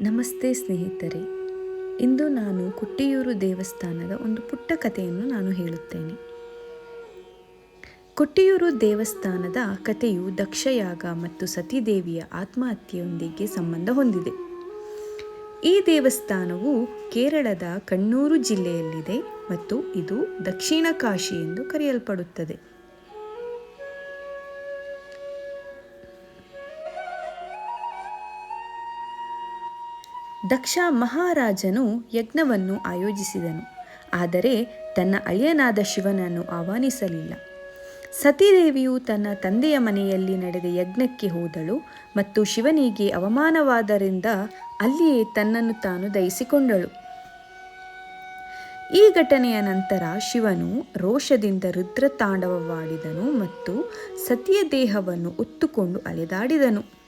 ನಮಸ್ತೆ ಸ್ನೇಹಿತರೆ. ಇಂದು ನಾನು ಕೊಟ್ಟಿಯೂರು ದೇವಸ್ಥಾನದ ಒಂದು ಪುಟ್ಟ ಕಥೆಯನ್ನು ನಾನು ಹೇಳುತ್ತೇನೆ. ಕೊಟ್ಟಿಯೂರು ದೇವಸ್ಥಾನದ ಕಥೆಯು ದಕ್ಷಯಾಗ ಮತ್ತು ಸತೀದೇವಿಯ ಆತ್ಮಹತ್ಯೆಯೊಂದಿಗೆ ಸಂಬಂಧ ಹೊಂದಿದೆ. ಈ ದೇವಸ್ಥಾನವು ಕೇರಳದ ಕಣ್ಣೂರು ಜಿಲ್ಲೆಯಲ್ಲಿದೆ ಮತ್ತು ಇದು ದಕ್ಷಿಣ ಕಾಶಿ ಎಂದು ಕರೆಯಲ್ಪಡುತ್ತದೆ. ದಕ್ಷ ಮಹಾರಾಜನು ಯಜ್ಞವನ್ನು ಆಯೋಜಿಸಿದನು. ಆದರೆ ತನ್ನ ಅಳಿಯನಾದ ಶಿವನನ್ನು ಆಹ್ವಾನಿಸಲಿಲ್ಲ. ಸತೀದೇವಿಯು ತನ್ನ ತಂದೆಯ ಮನೆಯಲ್ಲಿ ನಡೆದ ಯಜ್ಞಕ್ಕೆ ಹೋದಳು ಮತ್ತು ಶಿವನಿಗೆ ಅವಮಾನವಾದರಿಂದ ಅಲ್ಲಿಯೇ ತನ್ನನ್ನು ತಾನು ದಯಿಸಿಕೊಂಡಳು ಈ ಘಟನೆಯ ನಂತರ ಶಿವನು ರೋಷದಿಂದ ರುದ್ರತಾಂಡವವಾಡಿದನು ಮತ್ತು ಸತಿಯ ದೇಹವನ್ನು ಒತ್ತುಕೊಂಡು ಅಲೆದಾಡಿದನು.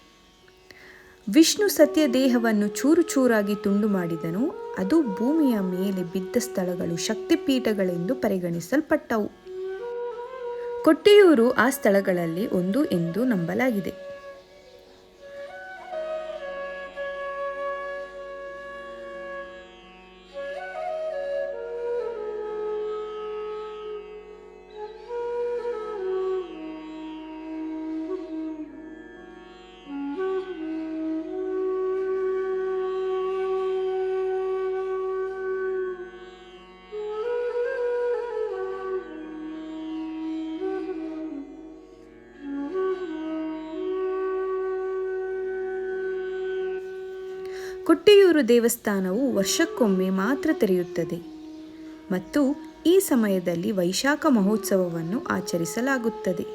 ವಿಷ್ಣು ಸತ್ಯ ದೇಹವನ್ನು ಚೂರು ಚೂರಾಗಿ ತುಂಡು ಮಾಡಿದನು. ಅದು ಭೂಮಿಯ ಮೇಲೆ ಬಿದ್ದ ಸ್ಥಳಗಳು ಶಕ್ತಿಪೀಠಗಳೆಂದು ಪರಿಗಣಿಸಲ್ಪಟ್ಟವು. ಕೊಟ್ಟಿಯೂರು ಆ ಸ್ಥಳಗಳಲ್ಲಿ ಒಂದು ಎಂದು ನಂಬಲಾಗಿದೆ. ಕೊಟ್ಟಿಯೂರು ದೇವಸ್ಥಾನವು ವರ್ಷಕ್ಕೊಮ್ಮೆ ಮಾತ್ರ ತೆರೆಯುತ್ತದೆ ಮತ್ತು ಈ ಸಮಯದಲ್ಲಿ ವೈಶಾಖ ಮಹೋತ್ಸವವನ್ನು ಆಚರಿಸಲಾಗುತ್ತದೆ.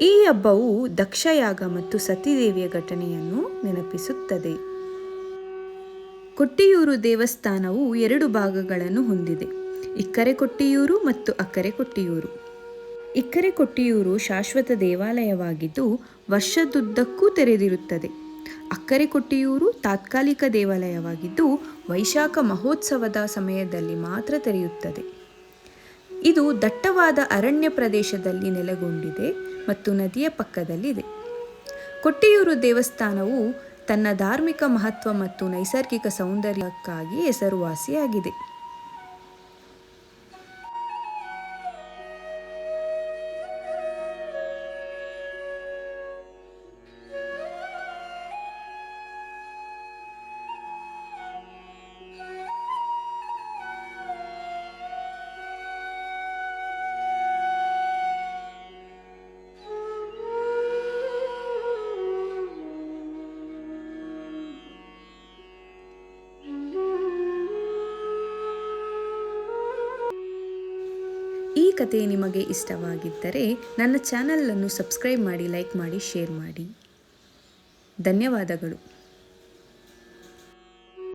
ಈ ಹಬ್ಬವು ದಕ್ಷಯಾಗ ಮತ್ತು ಸತೀದೇವಿಯ ಘಟನೆಯನ್ನು ನೆನಪಿಸುತ್ತದೆ. ಕೊಟ್ಟಿಯೂರು ದೇವಸ್ಥಾನವು ಎರಡು ಭಾಗಗಳನ್ನು ಹೊಂದಿದೆ, ಇಕ್ಕರೆ ಕೊಟ್ಟಿಯೂರು ಮತ್ತು ಅಕ್ಕರೆ ಕೊಟ್ಟಿಯೂರು. ಇಕ್ಕರೆ ಕೊಟ್ಟಿಯೂರು ಶಾಶ್ವತ ದೇವಾಲಯವಾಗಿದ್ದು ವರ್ಷದುದ್ದಕ್ಕೂ ತೆರೆದಿರುತ್ತದೆ. ಅಕ್ಕರೆ ಕೊಟ್ಟಿಯೂರು ತಾತ್ಕಾಲಿಕ ದೇವಾಲಯವಾಗಿದ್ದು ವೈಶಾಖ ಮಹೋತ್ಸವದ ಸಮಯದಲ್ಲಿ ಮಾತ್ರ ತೆರೆಯುತ್ತದೆ. ಇದು ದಟ್ಟವಾದ ಅರಣ್ಯ ಪ್ರದೇಶದಲ್ಲಿ ನೆಲೆಗೊಂಡಿದೆ ಮತ್ತು ನದಿಯ ಪಕ್ಕದಲ್ಲಿದೆ. ಕೊಟ್ಟಿಯೂರು ದೇವಸ್ಥಾನವು ತನ್ನ ಧಾರ್ಮಿಕ ಮಹತ್ವ ಮತ್ತು ನೈಸರ್ಗಿಕ ಸೌಂದರ್ಯಕ್ಕಾಗಿ ಹೆಸರುವಾಸಿಯಾಗಿದೆ. ಕಥೆ ನಿಮಗೆ ಇಷ್ಟವಾಗಿದ್ದರೆ ನನ್ನ ಚಾನಲನ್ನು ಸಬ್ಸ್ಕ್ರೈಬ್ ಮಾಡಿ ಲೈಕ್ ಮಾಡಿ ಶೇರ್ ಮಾಡಿ. ಧನ್ಯವಾದಗಳು.